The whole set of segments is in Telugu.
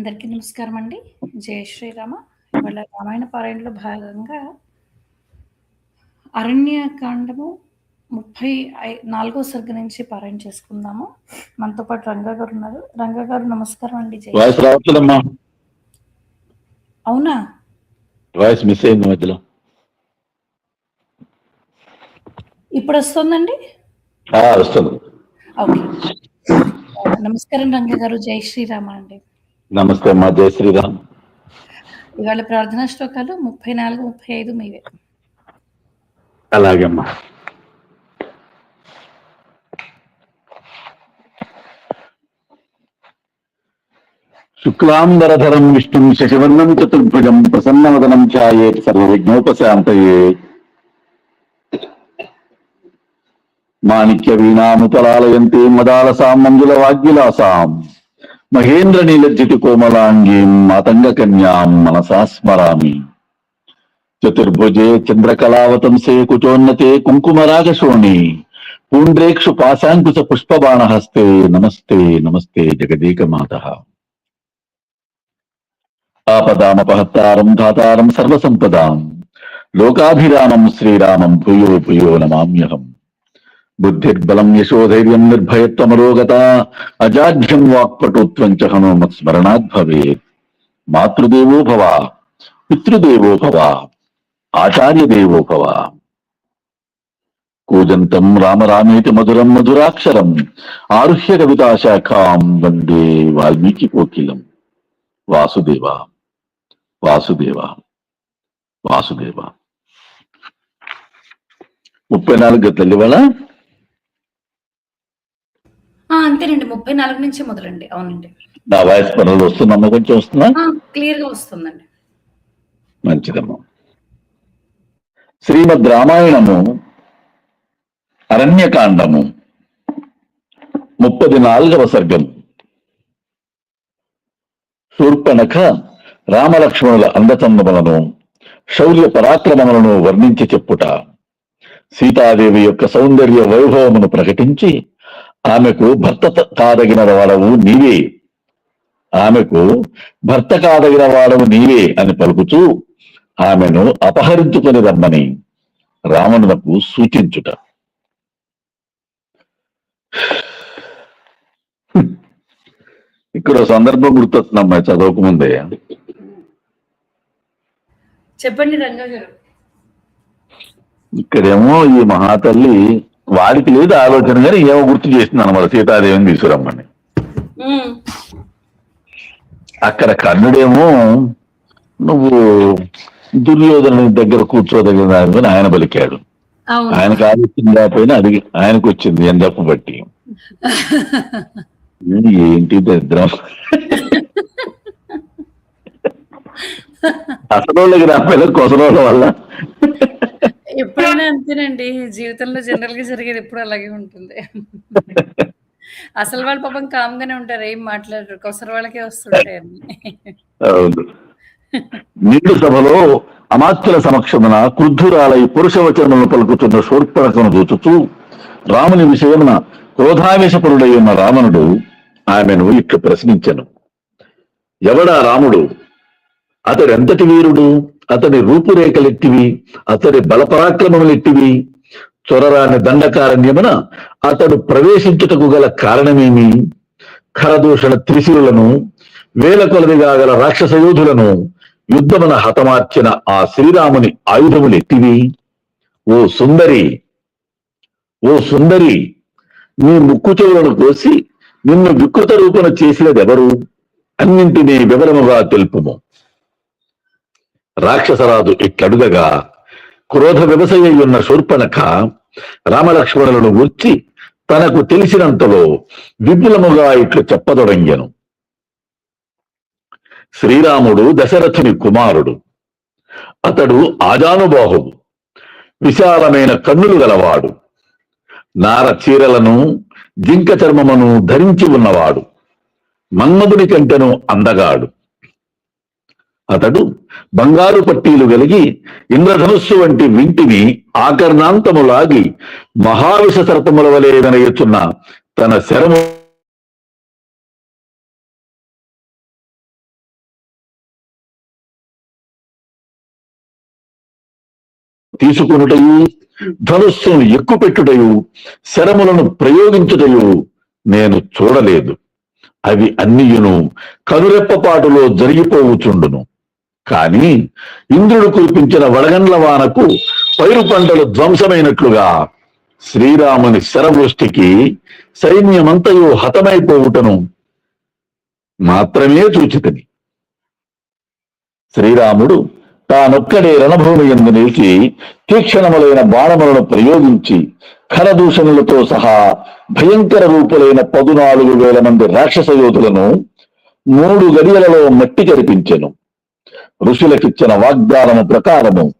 అందరికీ నమస్కారం అండి. జై శ్రీరామ. ఇవాళ రామాయణ పారాయణలో భాగంగా అరణ్యకాండము 34 సర్గ నుంచి పారాయణ చేసుకుందాము. మనతో పాటు రంగా గారు ఉన్నారు. రంగా గారు నమస్కారం అండి. అవునా? వాయిస్ మిస్ అయింది మధ్యలో ఇప్పుడొస్తుందండి? ఆ, వస్తుంది ఓకే. నమస్కారం రంగా గారు. జై శ్రీరామ అండి. నమస్తే అమ్మా జయ శ్రీరామ్. ఇవాళ ప్రార్థనా శ్లోకాలు 34, 35 మీవే. అలాగే అమ్మా. శుక్లాంబరధరం విష్ణుం శశివర్ణం చతుర్భుజం ప్రసన్నవదనం ఛాయేత్ సర్వవిఘ్నోపశాంతయే. మాణిక్య వీణాముపలాలయంతే మదాలసాం మంజుల వాగ్విలాసాం మహేంద్ర నీలజ్జితి కోమలాంగీం మాతంగ కన్యాం మనసా స్మరామి. చతుర్భుజే చంద్రకళావతంసే కుచోన్నతే కుంకుమరాగశోణి పూండ్రేక్షు పాశాంకుశ పుష్పబాణహస్తే నమస్తే నమస్తే జగదీక మాత ఆపదామపహత్తారం ధాతారం సర్వసంపదాం. లోకాభిరామం శ్రీరామం భూయో భూయో నమామ్యహం. బుద్ధిర్బలం యశోధైర్యం నిర్భయత్వమరోగత అజాఢ్యం వాక్పటుత్వం చ హనుమత్ స్మరణాద్ భవేత్. మాతృదేవో భవ పితృదేవో భవ ఆచార్యదేవో భవ. కూజంతం రామరామేతి మధురం మధురాక్షరం ఆరుహ్య కవితాశాఖాం వందే వాల్మీకి కోకిలం. వాసుదేవ వాసుదేవ వాసుదేవ. ముప్పై నాలుగు గట్ల అంతేనండి. 34 నుంచే మొదలండి. అవునండి. నా వాయిస్ పనులు వస్తుందమ్మా కొంచెం వస్తుందా ఆ! క్లియర్‌గా వస్తుందండి. మంచిదమ్మా శ్రీమద్ రామాయణము అరణ్యకాండము ముప్పది నాలుగవ సర్గం శూర్పణఖ రామలక్ష్మణుల అందచందములను శౌర్య పరాక్రమములను వర్ణించి చెప్పుట సీతాదేవి యొక్క సౌందర్య వైభవమును ప్రకటించి ఆమెకు భర్త కాదగిన వాడవు నీవే. ఆమెకు భర్త కాదగిన వాడవు నీవే అని పలుకుతూ ఆమెను అపహరించుకొని రమ్మని రావణునకు సూచించుట. ఇక్కడ సందర్భం గుర్తొస్తుందమ్మా చదవకముందే చెప్పండి రంగా గారు. ఇక్కడేమో ఈ మహాతల్లి వాడికి లేదు ఆలోచన కానీ ఏమో గుర్తు చేసింది అనమాట సీతాదేవిని తీసుకురమ్మని. అక్కడ కర్ణుడేమో నువ్వు దుర్యోధను దగ్గర కూర్చోదగిన దానిపైన ఆయన పలికాడు. ఆయనకు ఆలోచన లేకపోయినా అది ఆయనకు వచ్చింది ఎందప్పు బట్టి ఏంటి దరిద్రం అసలు కొసరోళ్ళ వల్ల ఎప్పుడైనా అంతేనండి. జీవితంలో జనరల్‌గా జరిగేది ఎప్పుడు అలాగే ఉంటుంది. అసలు వాళ్ళు పాపం కామ్‌గానే ఉంటారు. ఏం మాట్లాడరు. కొసరు వాళ్ళకే వస్తుంటాయి నిండు సభలో అమాత్యుల సమక్షమున క్రుద్ధురాలై పురుష వచనములను పలుకుతున్న శూర్పణకను దూచుతూ రాముని విషయమున క్రోధావేశపరుడై ఉన్న రావణుడు ఆమెను ఇట్లు ప్రశ్నించెను ఎవడా రాముడు అతడు ఎంతటి వీరుడు? అతని రూపురేఖలెట్టివి? అతడి బలపరాక్రమములెట్టివి? చొరరాని దండకారణ్యమున అతడు ప్రవేశించుటకు గల కారణమేమి? ఖరదూషణ త్రిశిరులను వేల కొలదిగా గల రాక్షస యోధులను యుద్ధమున హతమార్చిన ఆ శ్రీరాముని ఆయుధములెట్టివి? ఓ సుందరి! ఓ సుందరి! నీ ముక్కు చెవులను కోసి నిన్ను వికృత రూపణ చేసినదెవరు? అన్నింటినీ వివరముగా తెలుపుము. రాక్షసరాజు ఇట్లడుగగా క్రోధ వ్యవసాయున్న శూర్పణఖ రామలక్ష్మణులను గుర్చి తనకు తెలిసినంతలో విపులముగా ఇట్లు చెప్పదొడంగెను. శ్రీరాముడు దశరథుని కుమారుడు. అతడు ఆజానుబాహువు. విశాలమైన కన్నులు గలవాడు. నార చీరలను జింక చర్మమును ధరించి ఉన్నవాడు. మన్మధుని కంటెను అందగాడు. అతడు బంగారు పట్టీలు కలిగి ఇంద్రధనుస్సు వంటి వింటిని ఆకర్ణాంతములాగి మహావిష సర్పముల వలె ఎదనయుచున్న తన శరము తీసుకునుటయు ధనుస్సును ఎక్కుపెట్టుటయు శరములను ప్రయోగించుటయు నేను చూడలేదు. అవి అన్నియును కనురెప్పపాటులో జరిగిపోవుచుండును. కాని ఇంద్రుడు కురిపించిన వడగండ్ల వానకు పైరు పంటలు ధ్వంసమైనట్లుగా శ్రీరాముని శరవృష్టికి సైన్యమంతయు హతమైపోవుటను మాత్రమే చూచితని. శ్రీరాముడు తానొక్కడే రణభూమి ఎందు నిలిచి తీక్షణములైన బాణములను ప్రయోగించి ఖరదూషణులతో సహా భయంకర రూపులైన పదునాలుగు వేల మంది రాక్షస యోధులను మూడు గడియలలో మట్టి కరిపించెను ఋషులకిచ్చిన వాగ్దానము ప్రకారము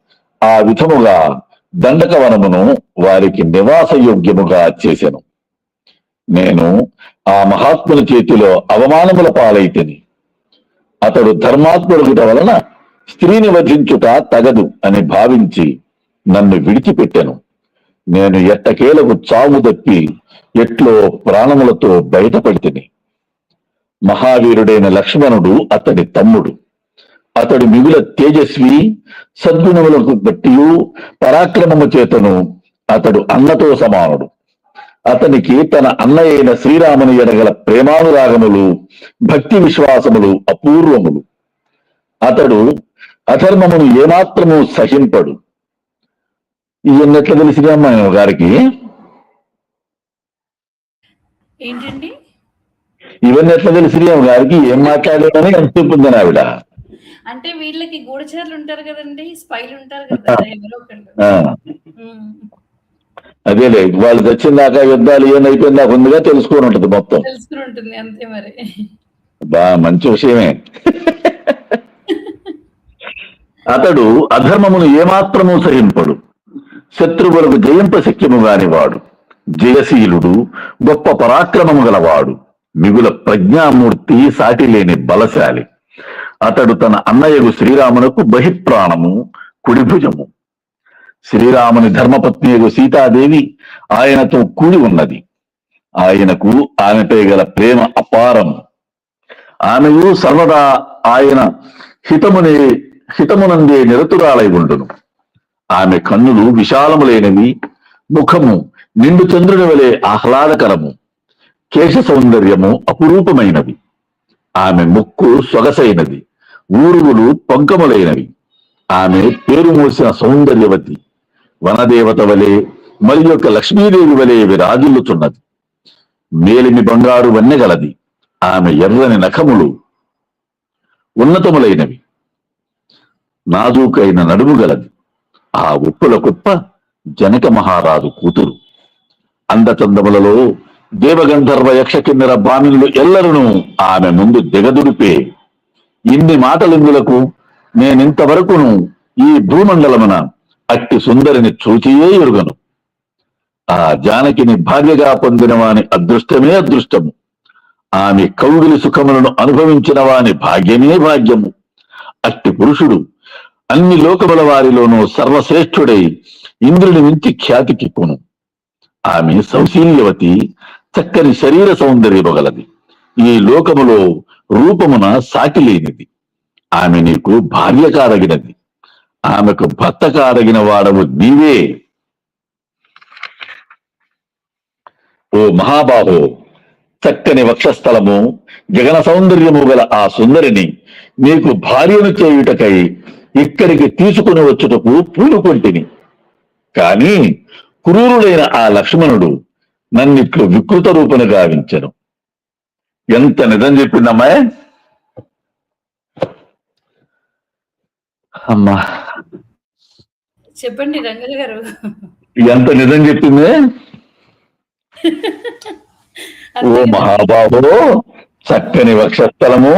ఆ విధముగా దండకవనమును వారికి నివాసయోగ్యముగా చేసెను. నేను ఆ మహాత్ముని చేతిలో అవమానముల పాలైతిని. అతడు ధర్మాత్ముడుట వలన స్త్రీని వధించుట తగదు అని భావించి నన్ను విడిచిపెట్టెను. నేను ఎట్టకేలకు చావు తప్పి ఎట్లో ప్రాణములతో బయటపడితిని. మహావీరుడైన లక్ష్మణుడు అతడి తమ్ముడు. అతడు మిగుల తేజస్వి సద్గుణములకు బట్టి పరాక్రమము చేతను అతడు అన్నతో సమానుడు. అతనికి తన అన్నయ్య అయిన శ్రీరాముని ఎడగల ప్రేమానురాగములు భక్తి విశ్వాసములు అపూర్వములు. అతడు అధర్మమును ఏమాత్రము సహింపడు. ఇవన్నీ ఎట్లా తెలిసినా మా గారికి? ఏంటండి? ఇవన్నీ ఎట్లా తెలిసినా గారికి? ఏం మాట్లాడామని ఎంత చెప్పిందని ఆవిడ. అంటే వీళ్ళకి గూఢచారులు ఉంటారు కదండి స్పైలు ఉంటారు కదా ఎవరో ఒకళ్ళు. అదేలే వాళ్ళు తెచ్చిందాకా యుద్ధాలు ఏమైపోయిందా ముందుగా తెలుసుకొని ఉంటది మొత్తం. తెలుసుకుని ఉంటుంది అంతే మరి. బా మంచి విషయమే. అతడు అధర్మమును ఏమాత్రము సహింపడు. శత్రువులకు జయింప శక్యము వాడు జయశీలుడు గొప్ప పరాక్రమము గలవాడు. మిగుల ప్రజ్ఞామూర్తి సాటి లేని బలశాలి. అతడు తన అన్నయ్యకు శ్రీరామునకు బహిప్రాణము కుడిభుజము. శ్రీరాముని ధర్మపత్నియకు సీతాదేవి ఆయనతో కూడి ఉన్నది. ఆయనకు ఆమెపై గల ప్రేమ అపారము. ఆమెయు సర్వదా ఆయన హితమునే హితమునందే నిరతురాలై ఉండును. ఆమె కన్నులు విశాలములైనవి ముఖము నిండు చంద్రుని వలె ఆహ్లాదకరము కేశ సౌందర్యము అపురూపమైనవి. ఆమె ముక్కు సొగసైనది. ఊరుగులు పంకములైనవి. ఆమె పేరు మోసిన సౌందర్యవతి. వనదేవత వలె మరి యొక్క లక్ష్మీదేవి వలె విరాజిల్లుచున్నది మేలిమి బంగారు వన్నెగలది. ఆమె ఎర్రని నఖములు ఉన్నతములైనవి. నాజూకైన నడుము గలది. ఆ ఉప్పుల కుప్ప జనక మహారాజు కూతురు. అందచందములలో దేవగంధర్వ యక్ష కిన్నెర బాణులు ఎల్లరను ఆమె ముందు దిగదుడిపే ఇన్ని మాటలిందులకు నేనింతవరకును ఈ భూమండలమున అట్టి సుందరిని చూచియే ఎరుగను. ఆ జానకిని భార్యగా పొందిన వాని అదృష్టమే అదృష్టము. ఆమె కౌగిలి సుఖములను అనుభవించిన వాని భాగ్యమే భాగ్యము. అట్టి పురుషుడు అన్ని లోకముల వారిలోనూ సర్వశ్రేష్ఠుడై ఇంద్రుని మించి ఖ్యాతికిక్కును ఆమె సౌశీల్యవతి చక్కని శరీర సౌందర్యము గలది. ఈ లోకములో రూపమున సాటి లేనిది ఆమె నీకు భార్య కాదగినది ఆమెకు భర్త కాదగిన వాడవు నీవే. ఓ మహాబాహో చక్కని వక్షస్థలము జగన సౌందర్యము గల ఆ సుందరిని నీకు భార్యను చేయుటకై ఇక్కడికి తీసుకుని వచ్చుటకు పూనుకొంటిని. కాని క్రూరుడైన ఆ లక్ష్మణుడు నన్నిట్లు వికృత రూపును గావించను. ఎంత నిజం చెప్పిందమ్మా? అమ్మా. చెప్పండి రంగల్ గారు. ఎంత నిజం చెప్పింది? ఓ? మహాబాబు చక్కని వక్షస్థలము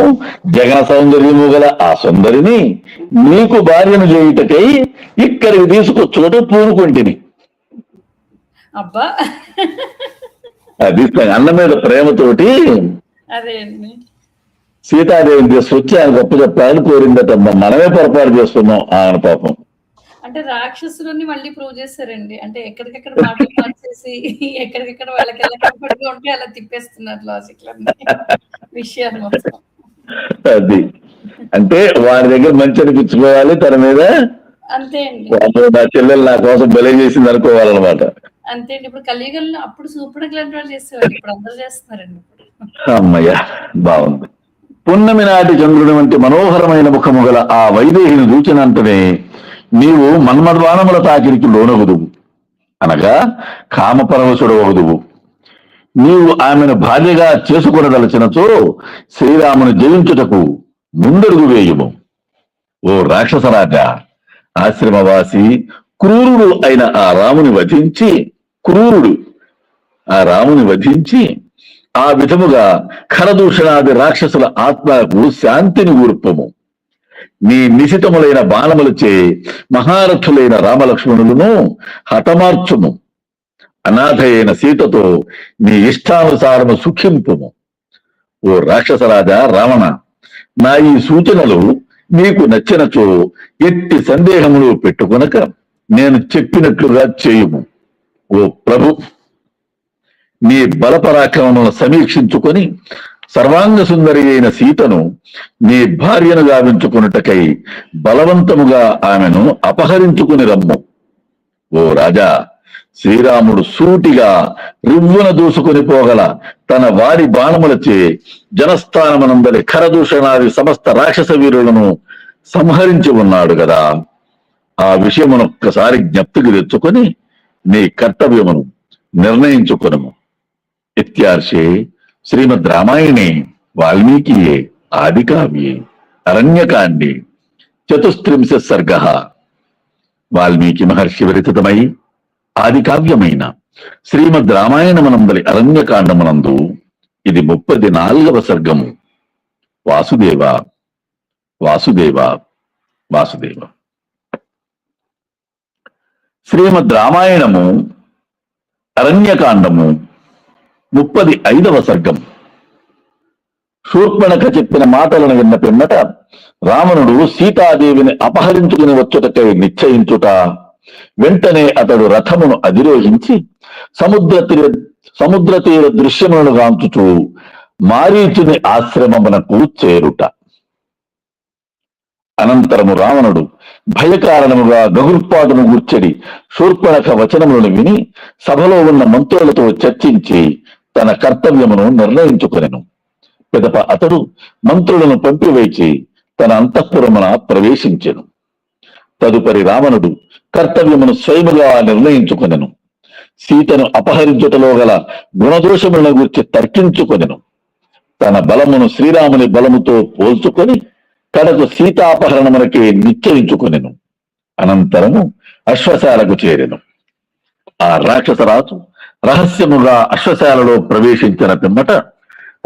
జగన సౌందర్యము గల ఆ సుందరిని నీకు భార్యను చేయుటకై ఇక్కడికి తీసుకొచ్చుకోట పూనుకుంటుని. అబ్బా. అది అన్న మీద ప్రేమతోటి అదే అండి. సీతాదేవిని తీసుకొచ్చి ఆయన గొప్ప చెప్పాలని కోరిందట. మనమే పొరపాటు చేస్తున్నాం ఆయన పాపం. అంటే రాక్షసులని మళ్ళీ ప్రూవ్ చేస్తారండి. అంటే ఎక్కడికెక్కడ మాటలు మార్చేసి ఎక్కడికెక్కడ వాళ్ళకి ఎలా కంఫర్ట్ ఉంటే అలా తిప్పేస్తున్నారు లాజిక్లన్నీ విషయాలు మొత్తం. అది. అంటే వారి దగ్గర మంచి అనిపించుకోవాలి తన మీద. అంతే అండి. నా చెల్లెలు నా కోసం బెలే చేసింది అనుకోవాలన్నమాట. అంతే అండి. ఇప్పుడు కలియుగంలో అప్పుడు సూపర్ లాంటి వాళ్ళు చేసేవాళ్ళు. ఇప్పుడు అందరూ చేస్తున్నారండి. అమ్మయ్య బాగుంది. పున్నమి నాటి చంద్రుడు వంటి మనోహరమైన ముఖము గల ఆ వైదేహిని చూచినంతనే నీవు మన్మద్వానముల తాకిడికి లోనగుదువు అనగా కామపరవశుడు వగుదువు నీవు ఆమెను భార్యగా చేసుకునదలచినచో శ్రీరాముని జయించుటకు ముందడుగు వేయుము. ఓ రాక్షసరాజా ఆశ్రమవాసి క్రూరుడు అయిన ఆ రాముని వధించి క్రూరుడు ఆ రాముని వధించి ఆ విధముగా ఖరదూషణాది రాక్షసుల ఆత్మలకు శాంతిని ఊర్పము. నీ నిశితములైన బాణములచే మహారథులైన రామలక్ష్మణులను హతమార్చుము. అనాథయైన సీతతో నీ ఇష్టానుసారము సుఖింపుము ఓ రాక్షసరాజా రావణ నా ఈ సూచనలు నీకు నచ్చినచో ఎట్టి సందేహములు పెట్టుకొనక నేను చెప్పినట్లుగా చేయుము. ఓ ప్రభు! నీ బలపరాక్రమములను సమీక్షించుకొని సర్వాంగ సుందరి అయిన సీతను నీ భార్యను గావించుకున్నటకై బలవంతముగా ఆమెను అపహరించుకుని రమ్ము. ఓ రాజా శ్రీరాముడు సూటిగా రివ్వున దూసుకుని పోగల తన వారి బాణములచే జనస్థానమనందరి ఖరదూషణాది సమస్త రాక్షస వీరులను సంహరించి ఉన్నాడు కదా ఆ విషయమునొక్కసారి జ్ఞప్తికి తెచ్చుకొని నీ కర్తవ్యమును నిర్ణయించుకునము. ఇత్యార్షే శ్రీమద్ రామాయణే వాల్మీకియే ఆది అరణ్యకాండే చతుస్త్రింశ సర్గ వాల్మీకి మహర్షి విరచితమై ఆది కావ్యమైన శ్రీమద్ రామాయణమనందలి అరణ్యకాండమునందు ఇది ముప్పది నాలుగవ సర్గము వాసుదేవ వాసుదేవ వాసుదేవ శ్రీమద్ రామాయణము అరణ్యకాండము ముప్పది ఐదవ సర్గం. శూర్పణక చెప్పిన మాటలను విన్న పిమ్మట రావణుడు సీతాదేవిని అపహరించుకుని వచ్చుటకై నిశ్చయించుట వెంటనే అతడు రథమును అధిరోహించి సముద్ర తీర సముద్ర తీర దృశ్యములను గాంచుచూ మారీచుని ఆశ్రమమునకు చేరుట అనంతరము రావణుడు భయకారణముగా గగుర్పాటును గుర్చడి శూర్పణక వచనములను విని సభలో ఉన్న మంత్రులతో చర్చించి తన కర్తవ్యమును నిర్ణయించుకొనెను. పిదప అతడు మంత్రులను పంపివేచి తన అంతఃపురమున ప్రవేశించెను. తదుపరి రావణుడు కర్తవ్యమును స్వయముగా నిర్ణయించుకొనెను. సీతను అపహరించుటలో గల గుణదోషములను గురించి తర్కించుకొనెను. తన బలమును శ్రీరాముని బలముతో పోల్చుకొని కడకు సీతాపహరణమునకే నిశ్చయించుకొనెను. అనంతరము అశ్వశాలకు చేరెను. ఆ రాక్షసరాజు రహస్యముగా అశ్వశాలలో ప్రవేశించిన పిమ్మట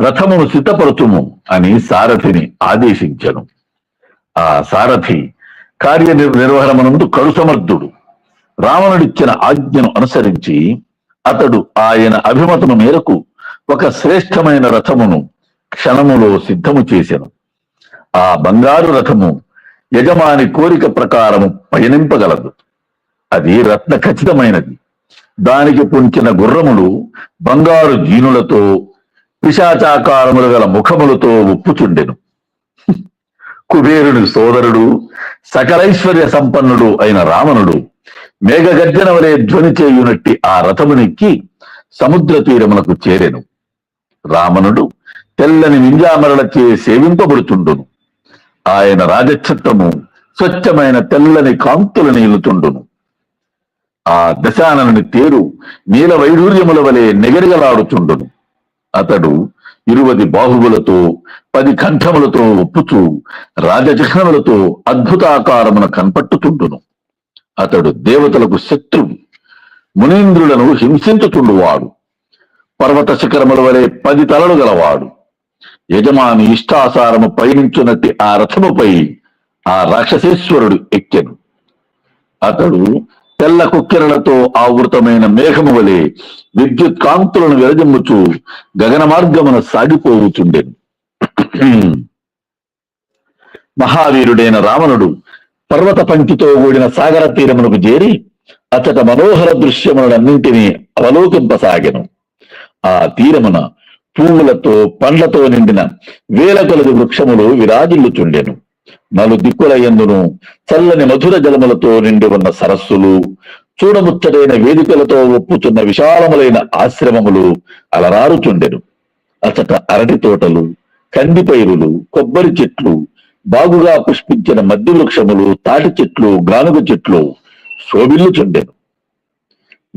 రథమును సిద్ధపరచుము అని సారథిని ఆదేశించెను. ఆ సారథి కార్య నిర్వహణమునందు కడుసమర్థుడు రావణుడిచ్చిన ఆజ్ఞను అనుసరించి అతడు ఆయన అభిమతము మేరకు ఒక శ్రేష్టమైన రథమును క్షణములో సిద్ధము చేసెను. ఆ బంగారు రథము యజమాని కోరిక ప్రకారము పయనింపగలదు. అది రత్న ఖచ్చితమైనది. దానికి పుంచిన గుర్రములు బంగారు జీనులతో పిశాచాకారములు గల ముఖములతో ఉప్పుచుండెను కుబేరుని సోదరుడు సకలైశ్వర్య సంపన్నుడు అయిన రావణుడు మేఘగర్జన వలె ధ్వని చేయునట్టి ఆ రథమునెక్కి సముద్ర తీరమునకు చేరెను. రావణుడు తెల్లని నింజామరలచే సేవింపబడుతుండును ఆయన రాజఛత్రము స్వచ్ఛమైన తెల్లని కాంతులు నీలుతుండును. ఆ దశానని తేరు నీల వైడూర్యముల వలె నెగరిగలాడుచుండును. అతడు ఇరువది బాహువులతో పది కంఠములతో ఒప్పుచూ రాజచిహ్నములతో అద్భుతాకారమున కనపట్టుచుండును. అతడు దేవతలకు శత్రువు మునీంద్రులను హింసించుచుండువాడు. పర్వత శిఖరముల వలె పది తలలు గలవాడు. యజమాని ఇష్టాసారము పయనించునట్టి ఆ రథముపై ఆ రాక్షసేశ్వరుడు ఎక్కెను. అతడు తెల్ల కుక్కిరలతో ఆవృతమైన మేఘము వలె విద్యుత్ కాంతులను వెలజమ్ముచు గగన మార్గమున సాగిపోవుచుండెను. మహావీరుడైన రావణుడు పర్వత పంక్తితో కూడిన సాగర తీరమునకు చేరి అతట మనోహర దృశ్యములన్నింటినీ అవలోకింపసాగెను. ఆ తీరమున పువ్వులతో పండ్లతో నిండిన వేల కొలది వృక్షములు విరాజిల్లుచుండెను. నలు దిక్కుల ఎందును చల్లని మధుర జలములతో నిండి ఉన్న సరస్సులు చూడముచ్చటైన వేదికలతో ఒప్పుతున్న విశాలములైన ఆశ్రమములు అలరారుచుండెను. అచట అరటి తోటలు కంది పైరులు కొబ్బరి చెట్లు బాగుగా పుష్పించిన మద్ది వృక్షములు తాటి చెట్లు గానుగ చెట్లు శోభిల్లుచుండెను.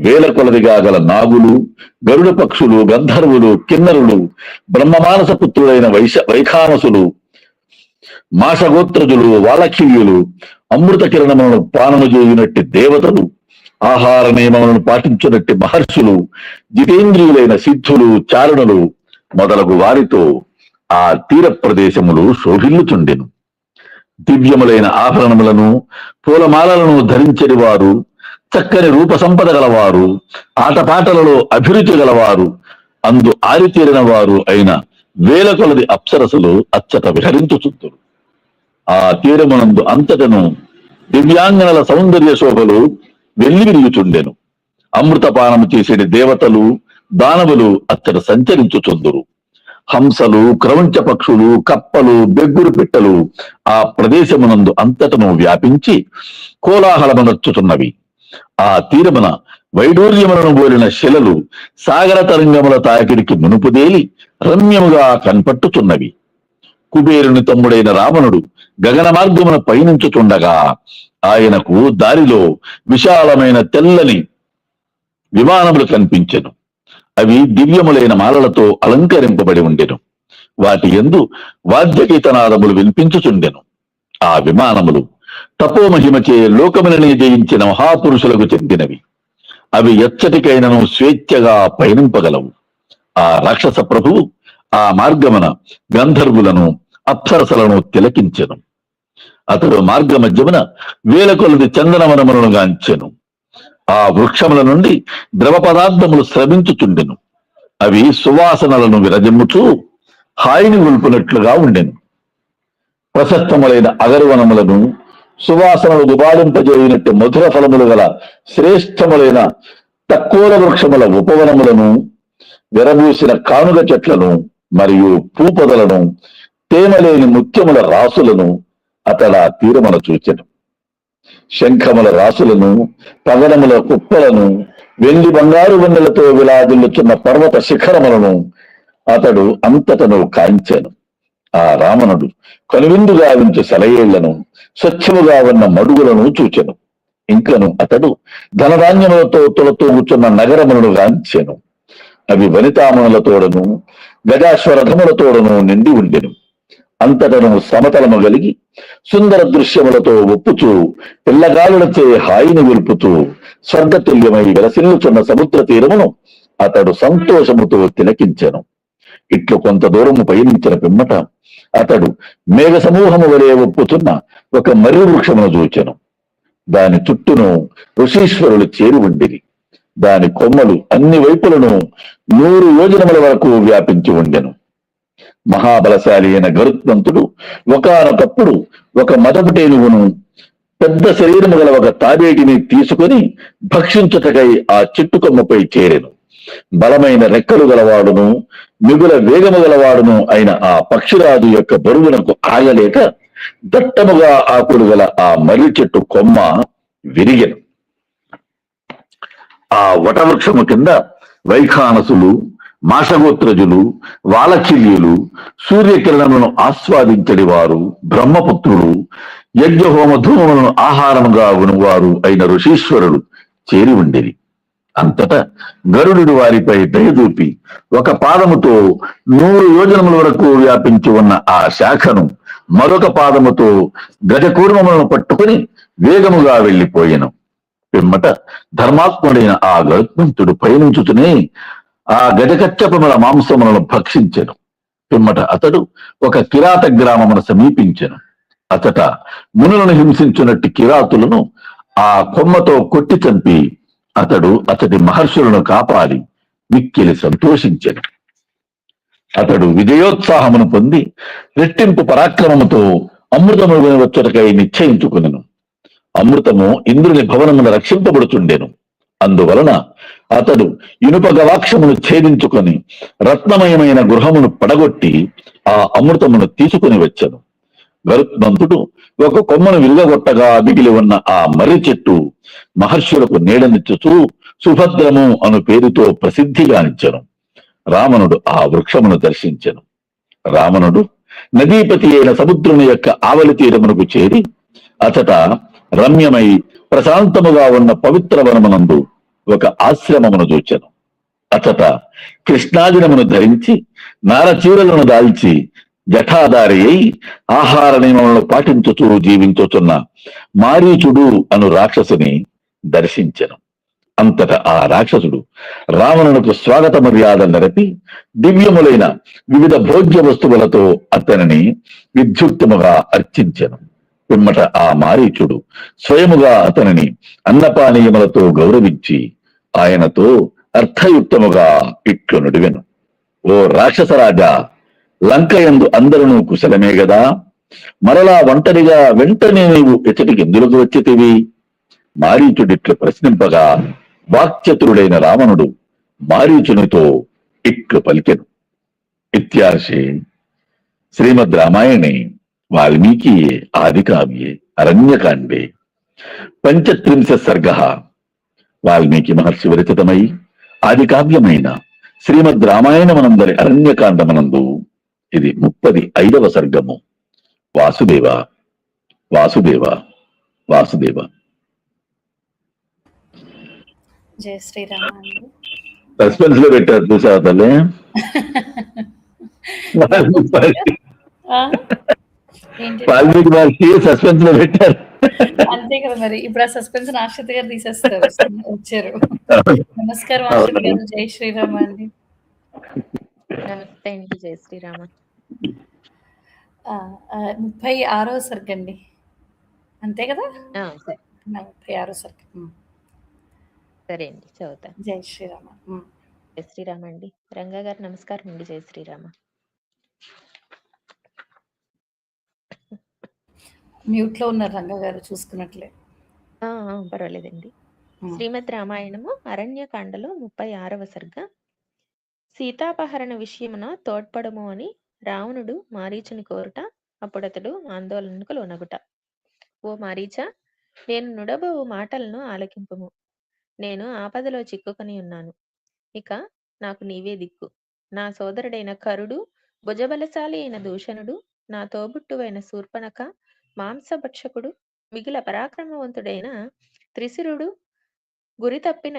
వేల కొలదిగా గల నాగులు గరుడ పక్షులు గంధర్వులు కిన్నరులు బ్రహ్మమానస పుత్రుడైన వైశ వైఖానసులు మాషగోత్రజులు వాలకిల్యులు అమృత కిరణములను పానము చేయునట్టి దేవతలు ఆహార నియమములను పాటించినట్టి మహర్షులు జితేంద్రియులైన సిద్ధులు చారణులు మొదలగు వారితో ఆ తీర ప్రదేశములు శోభిల్లుచుండెను. దివ్యములైన ఆభరణములను పూలమాలలను ధరించని వారు చక్కని రూప సంపద గలవారు ఆటపాటలలో అభిరుచి గలవారు అందు ఆరితేరిన వారు అయిన వేల కొలది అప్సరసులు అచ్చట విహరించుచుందురు ఆ తీరమునందు అంతటను దివ్యాంగనల సౌందర్య శోభలు వెల్లివిరియుచుండెను అమృతపానము చేసేటి దేవతలు దానవులు అక్కడ సంచరించుచుందురు. హంసలు క్రౌంచ పక్షులు కప్పలు బెగ్గురు పిట్టలు ఆ ప్రదేశమునందు అంతటను వ్యాపించి కోలాహలమునొచ్చుతున్నవి ఆ తీరమున వైడూర్యములను బోలిన శిలలు సాగర తరంగముల తాకిడికి మునుపుదేలి రమ్యముగా కనపట్టుచున్నవి కుబేరుని తమ్ముడైన రావణుడు గగన మార్గమున పయనించుచుండగా ఆయనకు దారిలో విశాలమైన తెల్లని విమానములు కనిపించెను. అవి దివ్యములైన మాలలతో అలంకరింపబడి ఉండెను. వాటి ఎందు వాద్యగీతనాదములు వినిపించుచుండెను. ఆ విమానములు తపోమహిమచే లోకములని జయించిన మహాపురుషులకు చెందినవి. అవి ఎచ్చటికైనను స్వేచ్ఛగా పయనింపగలవు. ఆ రాక్షస ప్రభువు ఆ మార్గమున గంధర్వులను అప్సరసలను తిలకించెను. అతడు మార్గ మధ్యమున వేల కొలది చందనవనములను గాంచెను. ఆ వృక్షముల నుండి ద్రవ పదార్థములు శ్రమించుచుండెను అవి సువాసనలను విరజిమ్ముచూ హాయిని ఉల్పునట్లుగా ఉండెను. ప్రశస్తములైన అగరువనములను సువాసనలు దుబాడింపజేయనట్టు మధుర ఫలములు గల శ్రేష్టములైన తక్కువ వృక్షముల ఉపవనములను విరబూసిన కానుగ చెట్లను మరియు పూపదలను తేమలేని ముత్యముల రాసులను అతడ తీరమున చూచెను. శంఖముల రాసులను పగడముల కుప్పలను వెండి బంగారు వెన్నెలతో విలాదిల్లుచున్న పర్వత శిఖరములను అతడు అంతటను కాంచాను. ఆ రావణుడు కనువిందుగా ఉంచు సెలయేళ్ళను స్వచ్ఛముగా ఉన్న మడుగులను చూచెను. ఇంకను అతడు ధనధాన్యములతో కూర్చున్న నగరములను గాంచెను అవి వనితామణులతోడను గజాశ్వరథములతోడను నిండి ఉండెను. అంతటను సమతలము కలిగి సుందర దృశ్యములతో ఒప్పుచూ పిల్లగాలులచే హాయిని గొలుపుతూ స్వర్గతుల్యమై విలసిల్లుచున్న సముద్ర తీరమును అతడు సంతోషముతో తిలకించెను. ఇట్లు కొంత దూరము పయనించిన పిమ్మట అతడు మేఘ సమూహము వలె ఒప్పుతున్న ఒక మర్రి వృక్షమును చూచెను. దాని చుట్టూను ఋషీశ్వరులు చేరి ఉండిరి. దాని కొమ్మలు అన్ని వైపులను నూరు యోజనముల వరకు వ్యాపించి ఉండెను. మహాబలశాలి అయిన గరుత్మంతుడు ఒకనొకప్పుడు ఒక మదపుటేనుగును పెద్ద శరీరము గల ఒక తాబేటిని తీసుకొని భక్షించుటకై ఆ చెట్టు కొమ్మపై చేరెను. బలమైన రెక్కలు గలవాడును మిగుల వేగము గలవాడును అయిన ఆ పక్షిరాజు యొక్క బరువునకు ఆగలేక దట్టముగా ఆకులు గల ఆ మర్రి చెట్టు కొమ్మ విరిగెను. ఆ వటవృక్షము కింద వైఖానసులు మాషగోత్రజులు వాలచిల్యులు సూర్యకిరణములను ఆస్వాదించడి వారు బ్రహ్మపుత్రులు యజ్ఞహోమ ధూమములను ఆహారముగా వారు అయిన ఋషీశ్వరుడు చేరి ఉండేది అంతటా గరుడు వారిపై దయదూపి ఒక పాదముతో నూరు యోజనముల వరకు వ్యాపించి ఉన్న ఆ శాఖను మరొక పాదముతో గజకూర్మములను పట్టుకుని వేగముగా వెళ్ళిపోయాను పిమ్మట ధర్మాత్ముడైన ఆ గరుత్మంతుడు పయనించుతూనే ఆ గజకచ్చపముల మాంసములను భక్షించెను. పిమ్మట అతడు ఒక కిరాత గ్రామమును సమీపించెను. అతట మునులను హింసించున్నట్టు కిరాతులను ఆ కొమ్మతో కొట్టి చంపి అతడు అతడి మహర్షులను కాపాడి మిక్కిలి సంతోషించెను. అతడు విజయోత్సాహమును పొంది రెట్టింపు పరాక్రమముతో అమృతము వచ్చటకై నిశ్చయించుకునెను. అమృతము ఇంద్రుని భవనమున రక్షింపబడుచుండెను. అందువలన అతడు ఇనుప గవాక్షమును ఛేదించుకొని రత్నమయమైన గృహమును పడగొట్టి ఆ అమృతమును తీసుకుని వచ్చెను. గరుత్మంతుడు ఒక కొమ్మను విరుగగొట్టగా మిగిలి ఉన్న ఆ మర్రి చెట్టు మహర్షులకు నీడనిచ్చుచూ సుభద్రము అను పేరుతో ప్రసిద్ధిగానిచ్చను రావణుడు ఆ వృక్షమును దర్శించెను. రావణుడు నదీపతి అయిన సముద్రుని యొక్క ఆవలి తీరమునకు చేరి అతట రమ్యమై ప్రశాంతముగా ఉన్న పవిత్ర వనమునందు ఒక ఆశ్రమమును చూచెను అచట కృష్ణాదినమును ధరించి నారచీరలను దాల్చి జఠాదారి అయి ఆహార నియమములను పాటించుతూ జీవించుతున్న మారీచుడు అను రాక్షసుని దర్శించెను. అంతట ఆ రాక్షసుడు రావణునకు స్వాగత మర్యాద నరపి దివ్యములైన వివిధ భోజ్య వస్తువులతో అతనిని విద్యుక్తముగా అర్చించను. పిమ్మట ఆ మారీచుడు స్వయముగా అతనిని అన్నపానీయములతో గౌరవించి ఆయనతో అర్థయుక్తముగా ఇట్లు నుడివెను ఓ రాక్షసరాజా లంకయందు అందరూ కుశలమే గదా? మరలా ఒంటరిగా వెంటనే నీవు ఇచ్చటికి ఎందులకు వచ్చితివి మారీచుడిట్లు ప్రశ్నింపగా వాక్చతురుడైన రావణుడు మారీచునితో ఇట్లు పలికెను. ఇత్యాశే శ్రీమద్ రామాయణే వాల్మీకి ఆది కావ్యే అరణ్యకాండే పంచత్రింశ సర్గ వాల్మీకి మహర్షి విరచితమై ఆది కావ్యమైన శ్రీమద్ రామాయణమనందరి అరణ్యకాండమనందు ఇది ముప్పది ఐదవ సర్గము వాసుదేవ వాసుదేవ వాసుదేవ జయ శ్రీరామ అండి సస్పెన్స్లో పెట్టారు చూసావా తల్లి? వాల్మీకి మహర్షి సస్పెన్స్లో పెట్టారు. అంతే కదా మరి. ఇప్పుడు ఆ సస్పెన్స్ ఆశ్రిత గారు తీసేస్తారు. వచ్చారు. నమస్కారం ఆశ్రిత గారు. జై శ్రీరామ అండి. నమస్తే అండి. జై శ్రీరామ. ముప్పై ఆరో సర్గ అండి. అంతే కదా? ముప్పై ఆరో సర్గ. సరే అండి. చదువుతా. జై శ్రీరామ. జై శ్రీరామ అండి. రంగా గారు నమస్కారం అండి. జై శ్రీరామ. మ్యూట్లో ఉన్నారు రంగా గారు చూసుకున్నట్లే. పర్వాలేదండి. శ్రీమద్ రామాయణము అరణ్యకాండలో ముప్పై ఆరవ సర్గ. సీతాపహరణ విషయమున తోడ్పడము అని రావణుడు మారీచుని కోరుట అప్పుడతడు ఆందోళనకు లోనగుట. ఓ మారీచ నేను నుడబోవు మాటలను ఆలకింపుము. నేను ఆపదలో చిక్కుకొని ఉన్నాను. ఇక నాకు నీవే దిక్కు. నా సోదరుడైన కరుడు భుజబలశాలి అయిన దూషణుడు నా తోబుట్టువైన శూర్పణక మాంసభక్షకుడు మిగిల పరాక్రమవంతుడైన త్రిశిరుడు గురి తప్పిన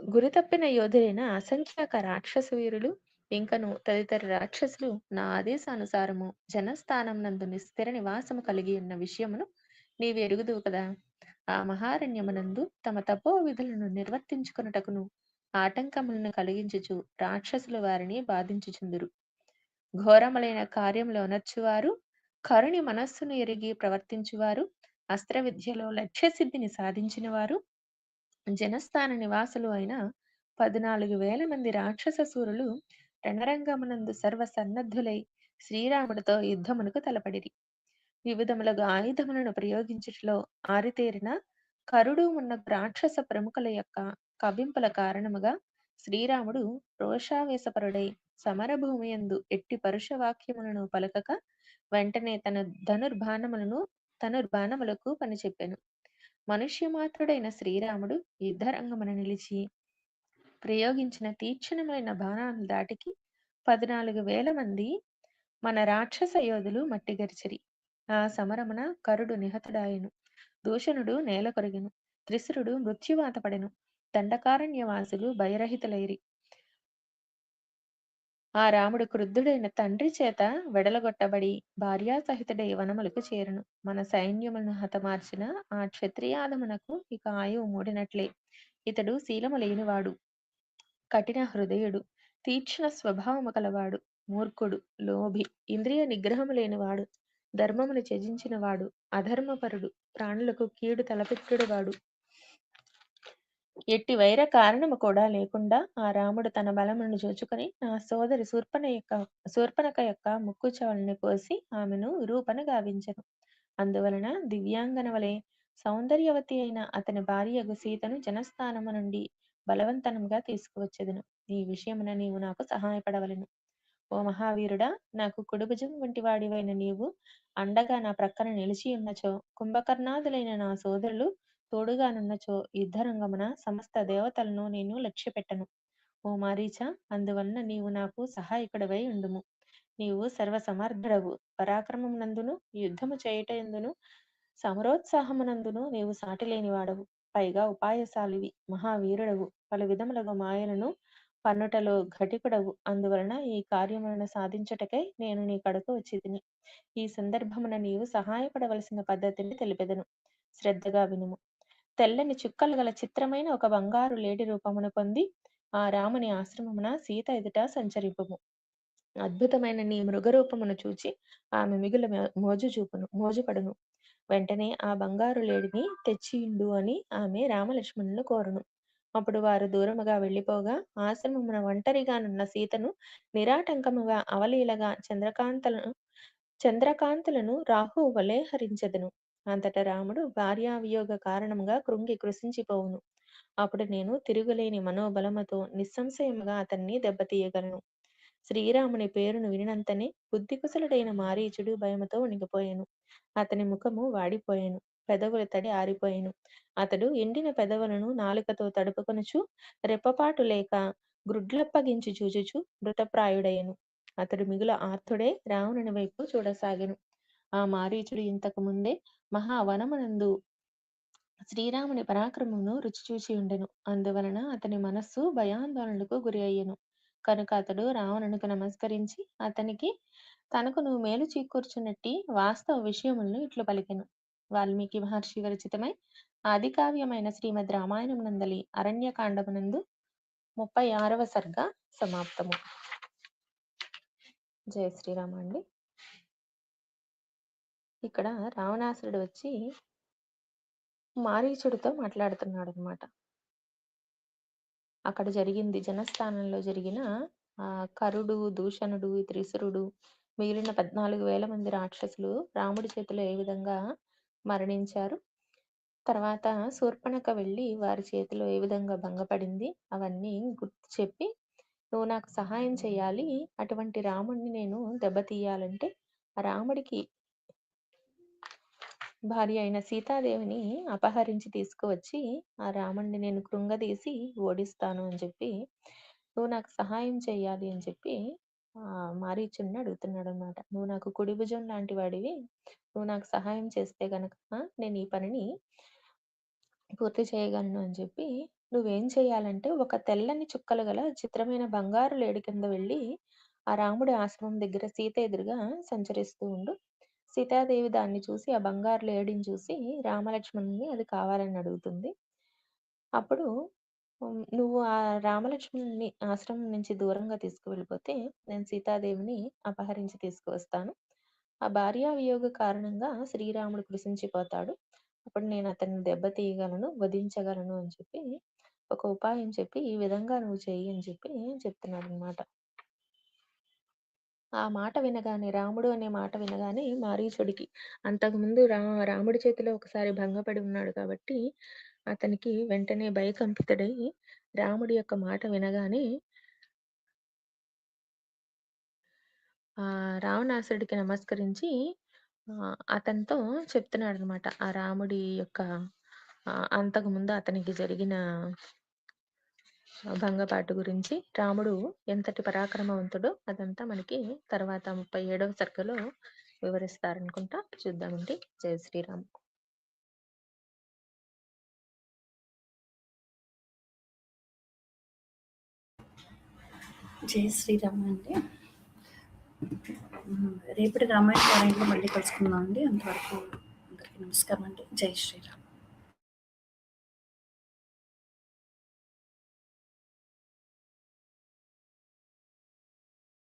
గురి తప్పిన యోధులైన అసంఖ్యాక రాక్షస వీరులు ఇంకను తదితర రాక్షసులు నా ఆదేశానుసారము జనస్థానం నందు నిస్థిర నివాసము కలిగి ఉన్న విషయమును నీవు ఎరుగుదువు కదా. ఆ మహారణ్యమునందు తమ తపో విధులను నిర్వర్తించుకున్నటకును ఆటంకములను కలిగించుచు రాక్షసులు వారిని బాధించుచుందురు. ఘోరములైన కార్యములు అనర్చువారు కరుణి మనస్సును ఎరిగి ప్రవర్తించువారు అస్త్ర విద్యలో లక్ష్య సాధించిన వారు జనస్థాన నివాసులు అయిన పద్నాలుగు వేల మంది రాక్షస సూరులు రణరంగమునందు సర్వ సన్నద్ధులై శ్రీరాముడితో యుద్ధమునకు తలపడిరి. వివిధములకు ఆయుధములను ప్రయోగించుటలో ఆరితేరిన కరుడు ఉన్న రాక్షస ప్రముఖుల యొక్క కవింపుల కారణముగా శ్రీరాముడు రోషావేశపరుడై సమరభూమి యందు ఎట్టి పరుష వాక్యములను పలకక వెంటనే తన ధనుర్బాణములను ధనుర్బాణములకు పనిచెప్పెను. మనుష్యమాత్రుడైన శ్రీరాముడు యుద్ధరంగమున నిలిచి ప్రయోగించిన తీక్షణమైన బాణాలను దాటికి పద్నాలుగు వేల మంది మన రాక్షస యోధులు మట్టిగరిచిరి. ఆ సమరమున కరుడు నిహతుడాయను. దూషణుడు నేల కొరిగెను. త్రిశురుడు మృత్యువాత పడెను. దండకారణ్యవాసులు భయరహితులైరి. ఆ రాముడు క్రుద్ధుడైన తండ్రి చేత వెడలగొట్టబడి భార్యాసహితుడై వనములకు చేరును. మన సైన్యములను హతమార్చిన ఆ క్షత్రియాదమునకు ఇక ఆయువు మూడినట్లే. ఇతడు శీలము లేనివాడు కఠిన హృదయుడు తీక్ష్ణ స్వభావము కలవాడు మూర్ఖుడు లోభి ఇంద్రియ నిగ్రహము లేనివాడు ధర్మమును త్యజించినవాడు అధర్మపరుడు ప్రాణులకు కీడు తలపెట్టుడువాడు ఎట్టి వైర కారణము కూడా లేకుండా ఆ రాముడు తన బలమును చూచుకొని నా సోదరి శూర్పణ యొక్క శూర్పణక యొక్క ముక్కు చెవులను కోసి ఆమెను రూపను గావించను. అందువలన దివ్యాంగన వలె సౌందర్యవతి అయిన అతని భార్యగు సీతను జనస్థానము నుండి బలవంతనముగా తీసుకువచ్చెదను. ఈ విషయమున నీవు నాకు సహాయపడవలెను. ఓ మహావీరుడా నాకు కుడుభుజం వంటి వాడివైన నీవు అండగా నా ప్రక్కన నిలిచి ఉన్నచో కుంభకర్ణాదులైన నా సోదరులు తోడుగానున్నచో యుద్ధరంగమున సమస్త దేవతలను నేను లక్ష్య పెట్టను ఓ మారీచ అందువలన నీవు నాకు సహాయకుడవై ఉండుము. నీవు సర్వసమర్థుడవు. పరాక్రమమునందును యుద్ధము చేయుటందును సమరోత్సాహమునందును నీవు సాటిలేని వాడవు పైగా ఉపాయశాలివి మహావీరుడవు. పలు విధములగు మాయలను పన్నుటలో ఘటికుడవు. అందువలన ఈ కార్యములను సాధించుటకై నేను నీ కడకు వచ్చి ఈ సందర్భమున నీవు సహాయపడవలసిన పద్ధతిని తెలిపెదను. శ్రద్ధగా వినుము. తెల్లని చుక్కలు గల చిత్రమైన ఒక బంగారు లేడి రూపమును పొంది ఆ రాముని ఆశ్రమమున సీత ఎదుట సంచరింపుము. అద్భుతమైన నీ మృగరూపమును చూచి ఆమె మిగుల మోజు చూపును మోజుపడును. వెంటనే ఆ బంగారు లేడిని తెచ్చియుండు అని ఆమె రామలక్ష్మణులను కోరును. అప్పుడు వారు దూరముగా వెళ్ళిపోగా ఆశ్రమమున ఒంటరిగానున్న సీతను నిరాటంకముగా అవలీలగా చంద్రకాంతలను చంద్రకాంతులను రాహు వలే హరించెదను. అంతట రాముడు భార్యావియోగ కారణంగా కృంగి కృషించిపోవును అప్పుడు నేను తిరుగులేని మనోబలముతో నిస్సంశయముగా అతన్ని దెబ్బతీయగలను. శ్రీరాముని పేరును వినినంతనే బుద్ధికుశలుడైన మారీచుడు భయముతో వణికిపోయాను. అతని ముఖము వాడిపోయాను. పెదవుల తడి ఆరిపోయాను. అతడు ఎండిన పెదవులను నాలుకతో తడుపుకొనుచు రెప్పపాటు లేక గ్రుడ్లప్పగించి చూచుచు మృతప్రాయుడయ్యను. అతడు మిగుల ఆర్తుడే రావణుని వైపు చూడసాగెను. ఆ మారీచుడు ఇంతకు ముందే మహావనమునందు శ్రీరాముని పరాక్రమమును రుచి చూచి ఉండెను. అందువలన అతని మనస్సు భయాందోళనలకు గురి అయ్యెను. కనుక అతడు రావణునికి నమస్కరించి అతనికి తనకు నువ్వు మేలు చేకూర్చున్నట్టి వాస్తవ విషయములను ఇట్లు పలికెను. వాల్మీకి మహర్షి విరచితమై ఆదికావ్యమైన శ్రీమద్ రామాయణం నందలి అరణ్యకాండమునందు ముప్పై ఆరవ సర్గ సమాప్తము. జయ శ్రీరామ అండి. ఇక్కడ రావణాసురుడు వచ్చి మారీచుడితో మాట్లాడుతున్నాడు అనమాట అక్కడ జరిగింది జనస్థానంలో జరిగిన ఆ కరుడు దూషణుడు త్రిసురుడు మిగిలిన పద్నాలుగు వేల మంది రాక్షసులు రాముడి చేతిలో ఏ విధంగా మరణించారు? తర్వాత శూర్పణక వెళ్ళి వారి చేతిలో ఏ విధంగా భంగపడింది? అవన్నీ గుర్తు చెప్పి నువ్వు నాకు సహాయం చేయాలి అటువంటి రాముడిని నేను దెబ్బతీయాలంటే ఆ రాముడికి భార్య అయిన సీతాదేవిని అపహరించి తీసుకువచ్చి ఆ రాముణ్ణి నేను కృంగదీసి ఓడిస్తాను అని చెప్పి నువ్వు నాకు సహాయం చేయాలి అని చెప్పి ఆ మారీచుడిని అడుగుతున్నాడు అనమాట నువ్వు నాకు కుడి భుజం లాంటి వాడివి. నువ్వు నాకు సహాయం చేస్తే గనక నేను ఈ పనిని పూర్తి చేయగలను అని చెప్పి నువ్వేం చేయాలంటే ఒక తెల్లని చుక్కలు గల చిత్రమైన బంగారు లేడి కింద వెళ్ళి ఆ రాముడి ఆశ్రమం దగ్గర సీత ఎదురుగా సంచరిస్తూ ఉండు. సీతాదేవి దాన్ని చూసి ఆ బంగారు లేడిని చూసి రామలక్ష్మణుని అది కావాలని అడుగుతుంది. అప్పుడు నువ్వు ఆ రామలక్ష్మణుని ఆశ్రమం నుంచి దూరంగా తీసుకువెళ్ళిపోతే నేను సీతాదేవిని అపహరించి తీసుకువస్తాను. ఆ భార్యా వియోగ కారణంగా శ్రీరాముడు కృషించిపోతాడు అప్పుడు నేను అతన్ని దెబ్బతీయగలను వధించగలను అని చెప్పి ఒక ఉపాయం చెప్పి ఈ విధంగా నువ్వు చెయ్యి అని చెప్పి చెప్తున్నాడు అనమాట ఆ మాట వినగానే రాముడు అనే మాట వినగానే మారీచుడికి అంతకుముందు రా రాముడి చేతిలో ఒకసారి భంగపడి ఉన్నాడు కాబట్టి అతనికి వెంటనే భయకంపితుడై రాముడి యొక్క మాట వినగానే ఆ రావణాసుడికి నమస్కరించి అతనితో చెప్తున్నాడు అనమాట ఆ రాముడి యొక్క అంతకుముందు అతనికి జరిగిన భంగపాటు గురించి రాముడు ఎంతటి పరాక్రమవంతుడో అదంతా మనకి తర్వాత ముప్పై ఏడవ సర్గలో వివరిస్తారనుకుంటా చూద్దామండి. జై శ్రీరామ్. జై శ్రీరామ్ అండి. రేపటి రామాయణ పారాయణలో మళ్ళీ కలుసుకుందాం అండి అంతవరకు అందరికీ నమస్కారం అండి. జై శ్రీరామ్.